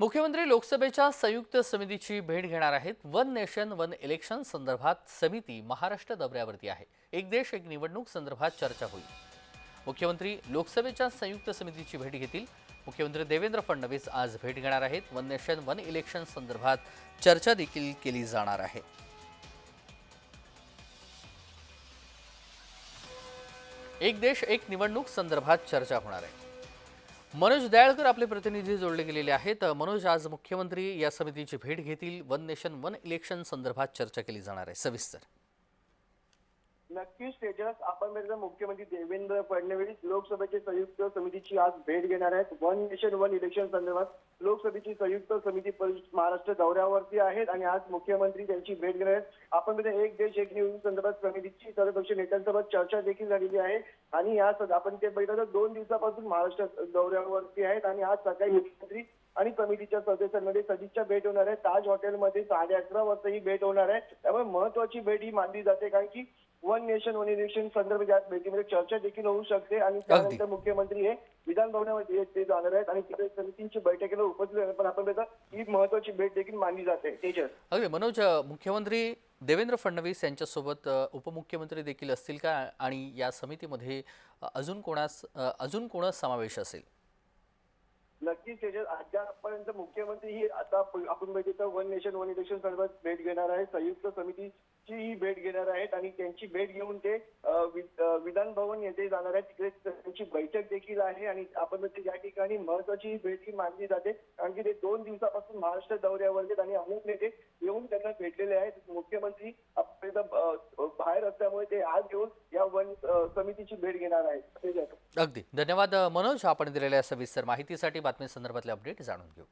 मुख्यमंत्री लोकसभेच्या संयुक्त समितीची भेट घेणार आहेत. वन नेशन वन इलेक्शन संदर्भात समिती महाराष्ट्र दौऱ्यावरती आहे. एक देश एक निवडणूक संदर्भात चर्चा होईल. मुख्यमंत्री लोकसभेच्या संयुक्त समितीची भेट घेतील. मुख्यमंत्री देवेंद्र फडणवीस आज भेट घेणार आहेत. वन नेशन वन इलेक्शन संदर्भात चर्चा देखील केली जाणार आहे. एक देश एक निवडणूक संदर्भात चर्चा होणार आहे. मनोज दयाळकर आपले प्रतिनिधी जोडले गेलेले आहेत. मनोज आज मुख्यमंत्री या समितीची भेट घेतील. वन नेशन वन इलेक्शन संदर्भात चर्चा केली जाणार आहे. सविस्तर. नक्कीच तेजस आपण बघितलं मुख्यमंत्री देवेंद्र फडणवीस लोकसभेची संयुक्त समितीची आज भेट घेणार आहेत. वन नेशन वन इलेक्शन संदर्भात लोकसभेची संयुक्त समिती महाराष्ट्र दौऱ्यावरती आहेत आणि आज मुख्यमंत्री त्यांची भेट घेणार आहेत. आपण बघितलं एक देश एक निवडणूक संदर्भात समितीची सर्वपक्षीय नेत्यांसोबत चर्चा देखील झालेली आहे. आणि या आपण ते बघितलं तर दोन दिवसापासून महाराष्ट्र दौऱ्यावरती आहेत आणि आज सकाळी मुख्यमंत्री आणि समितीच्या सदस्यांमध्ये सदिच्छा भेट होणार आहे. ताज हॉटेलमध्ये साडे अकरा वाजता ही भेट होणार आहे. त्यामुळे महत्वाची भेट ही मानली जाते कारण की वन नेशन वन इलेक्शन संदर्भात या भेटीमध्ये चर्चा देखील होऊ शकते आणि त्यानंतर मुख्यमंत्री हे विधान भवनामध्ये ते जाणार आहेत आणि तिथे समितींची बैठकीला उपस्थित राहणार. पण आपण ही महत्वाची भेट देखील मानली जाते. तेजस. अगदी. मनोज मुख्यमंत्री देवेंद्र फडणवीस यांच्यासोबत उपमुख्यमंत्री देखील असतील का? आणि या समितीमध्ये अजून कोणास अजून कोणास समावेश असेल? नक्कीच त्याच्यात अद्यापर्यंत मुख्यमंत्री ही आता आपण बघितलं वन नेशन वन इलेक्शन संदर्भात भेट घेणार आहे संयुक्त समितीची ही भेट घेणार आहेत आणि त्यांची भेट घेऊन ते विधान भवन येथे जाणार आहेत. तिकडे त्यांची बैठक देखील आहे आणि आपण बघितलं या ठिकाणी महत्वाची ही भेट ही मानली जाते. कारण की ते दोन दिवसापासून महाराष्ट्र दौऱ्यावर आहेत आणि अनेक नेते येऊन त्यांना भेटलेले आहेत. मुख्यमंत्री आपल्याला, अ, बाहेर असल्यामुळे ते आज येऊन या वन अ, समितीची भेट घेणार आहेत अगदी. धन्यवाद मनोज. आपण दिलेल्या सविस्तर माहितीसाठी बातमी संदर्भातले अपडेट जाणून घेऊ.